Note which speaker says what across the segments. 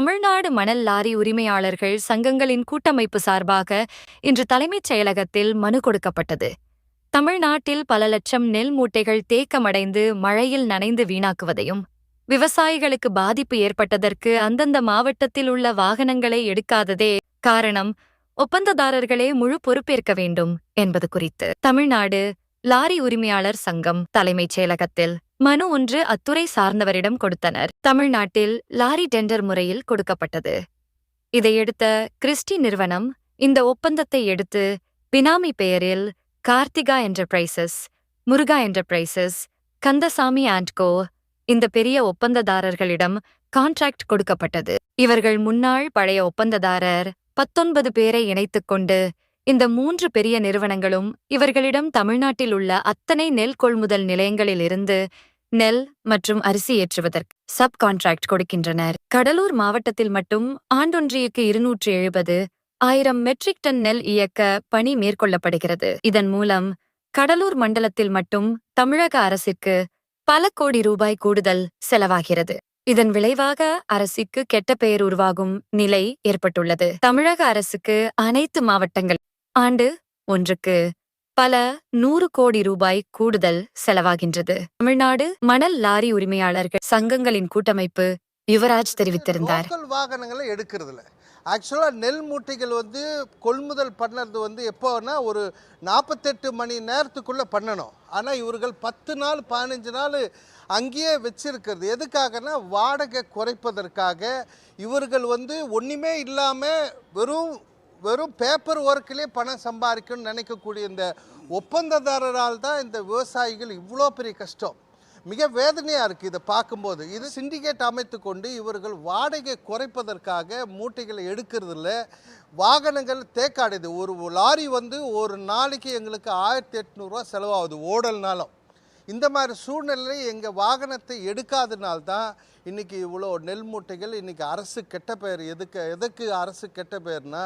Speaker 1: தமிழ்நாடு மணல் லாரி உரிமையாளர்கள் சங்கங்களின் கூட்டமைப்பு சார்பாக இன்று தலைமைச் செயலகத்தில் மனு கொடுக்கப்பட்டது. தமிழ்நாட்டில் பல லட்சம் நெல் மூட்டைகள் தேக்கமடைந்து மழையில் நனைந்து வீணாக்குவதையும் விவசாயிகளுக்கு பாதிப்பு ஏற்பட்டதற்கு அந்தந்த மாவட்டத்தில் உள்ள வாகனங்களை எடுக்காததே காரணம் ஒப்பந்ததாரர்களே முழு பொறுப்பேற்க வேண்டும் என்பது குறித்து. தமிழ்நாடு லாரி உரிமையாளர் சங்கம் தலைமைச் செயலகத்தில் மனு ஒன்று அத்துறை சார்ந்தவரிடம் கொடுத்தனர். தமிழ்நாட்டில் லாரி டெண்டர் முறையில் கொடுக்கப்பட்டது. இதையடுத்த கிறிஸ்டி நிறுவனம் இந்த ஒப்பந்தத்தை எடுத்து பினாமி பெயரில் Karthika enterprises Muruga enterprises Kandasamy and co இந்த பெரிய ஒப்பந்ததாரர்களிடம் கான்ட்ராக்ட் கொடுக்கப்பட்டது. இவர்கள் முன்னாள் பழைய ஒப்பந்ததாரர் பத்தொன்பது பேரை இணைத்துக் கொண்டு இந்த மூன்று பெரிய நிறுவனங்களும் இவர்களிடம் தமிழ்நாட்டில் உள்ள அத்தனை நெல் கொள்முதல் நிலையங்களிலிருந்து நெல் மற்றும் அரிசி ஏற்றுவதற்கு சப் கான்ட்ராக்ட் கொடுக்கின்றனர். கடலூர் மாவட்டத்தில் மட்டும் ஆண்டொன்றியக்கு இருநூற்று எழுபது ஆயிரம் மெட்ரிக் டன் நெல் இயக்க பணி மேற்கொள்ளப்படுகிறது. இதன் மூலம் கடலூர் மண்டலத்தில் மட்டும் தமிழக அரசிற்கு பல கோடி ரூபாய் கூடுதல் செலவாகிறது. இதன் விளைவாக அரசுக்கு கெட்ட பெயர் உருவாகும் நிலை ஏற்பட்டுள்ளது. தமிழக அரசுக்கு அனைத்து மாவட்டங்கள் ஆண்டு ஒன்றுக்கு பல நூறு கோடி ரூபாய் கூடுதல் செலவாகின்றது. தமிழ்நாடு மணல் லாரி உரிமையாளர்கள் சங்கங்களின் கூட்டமைப்பு யுவராஜ் தெரிவித்திருந்தார்.
Speaker 2: வாகனங்களை எடுக்கிறதுல ஆக்சுவலாக நெல் மூட்டைகள் வந்து கொள்முதல் பண்ணது வந்து எப்போன்னா ஒரு நாற்பத்தெட்டு மணி நேரத்துக்குள்ளே பண்ணணும். ஆனால் இவர்கள் பத்து நாள் பதினஞ்சு நாள் அங்கேயே வச்சிருக்கிறது. எதுக்காகனா வாடகை குறைப்பதற்காக இவர்கள் வந்து ஒன்றுமே இல்லாமல் வெறும் வெறும் பேப்பர் ஒர்க்கிலே பணம் சம்பாதிக்கணும்னு நினைக்கக்கூடிய இந்த ஒப்பந்ததாரரால் தான் இந்த விவசாயிகள் இவ்வளோ பெரிய கஷ்டம். மிக வேதனையாக இருக்குது இதை பார்க்கும்போது. இது சிண்டிகேட் அமைத்து கொண்டு இவர்கள் வாடகை குறைப்பதற்காக மூட்டைகளை எடுக்கிறதுல வாகனங்கள் தேக்காடுது. ஒரு லாரி வந்து ஒரு நாளைக்கு எங்களுக்கு ஆயிரத்தி எட்நூறுரூவா செலவாகுது ஓடல்னாலும். இந்த மாதிரி சூழ்நிலை எங்கள் வாகனத்தை எடுக்காதனால்தான் இன்றைக்கி இவ்வளோ நெல் மூட்டைகள் இன்றைக்கி அரசு கெட்ட பெயர் எதுக்கு எதுக்கு அரசு கெட்ட பெயர்னா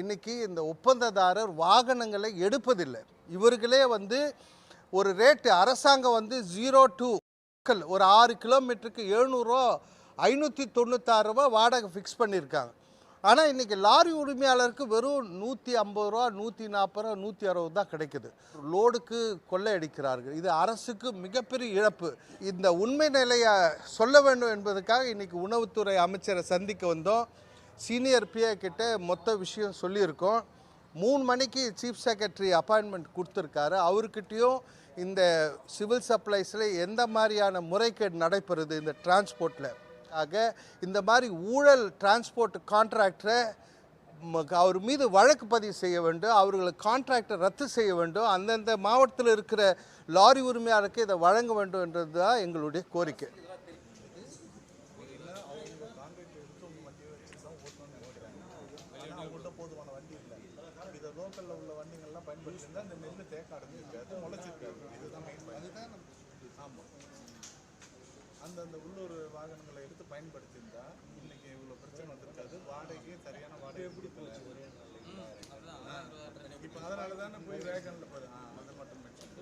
Speaker 2: இன்றைக்கி இந்த ஒப்பந்ததாரர் வாகனங்களை எடுப்பதில்லை. இவர்களே வந்து ஒரு ரேட்டு அரசாங்கம் வந்து ஜீரோ டூ ஒரு ஆறு கிலோமீட்டருக்கு எழுநூறுவா ஐநூற்றி தொண்ணூத்தாறு ரூபா வாடகை ஃபிக்ஸ் பண்ணியிருக்காங்க. ஆனால் இன்றைக்கி லாரி உரிமையாளருக்கு வெறும் நூற்றி ஐம்பது ரூபா நூற்றி நாற்பது ரூபா நூற்றி அறுபது தான் கிடைக்குது. லோடுக்கு கொள்ளையடிக்கிறார்கள் இது அரசுக்கு மிகப்பெரிய இழப்பு. இந்த உண்மை நிலையை சொல்ல வேண்டும் என்பதற்காக இன்றைக்கி உணவுத்துறை அமைச்சரை சந்திக்க வந்தோம். சீனியர் பிஏ கிட்ட மொத்த விஷயம் சொல்லியிருக்கோம். மூணு மணிக்கு சீஃப் செக்ரட்டரி அப்பாயின்மெண்ட் கொடுத்துருக்காரு. அவர்கிட்டையும் இந்த சிவில் சப்ளைஸில் எந்த மாதிரியான முறைகேடு நடைபெறுது இந்த டிரான்ஸ்போர்ட்டில் ஆக இந்த மாதிரி ஊழல் டிரான்ஸ்போர்ட் கான்ட்ராக்டரை அவர் மீது வழக்கு பதிவு செய்ய வேண்டும் அவர்களுக்கு கான்ட்ராக்டை ரத்து செய்ய வேண்டும் அந்தந்த மாவட்டத்தில் இருக்கிற லாரி உரிமையாளருக்கு இதை வழங்க வேண்டும் என்றது தான் எங்களுடைய கோரிக்கை.
Speaker 3: உள்ள வண்டிகள்லாம் இந்த நெல் தேக்காடு முளைச்சிருக்காரு இதுதான் மெயின் அதுதான் ஆமாம் உள்ளூர் வாகனங்களை எடுத்து பயன்படுத்தியிருந்தா இன்னைக்கு இவ்வளோ பிரச்சனை வந்திருக்காது. வாடகையே சரியான வாடகை எப்படி போச்சு? ஒரே இப்போ அதனால தானே போய் வேகனில் போய் அதை மட்டும் மென்ஷன்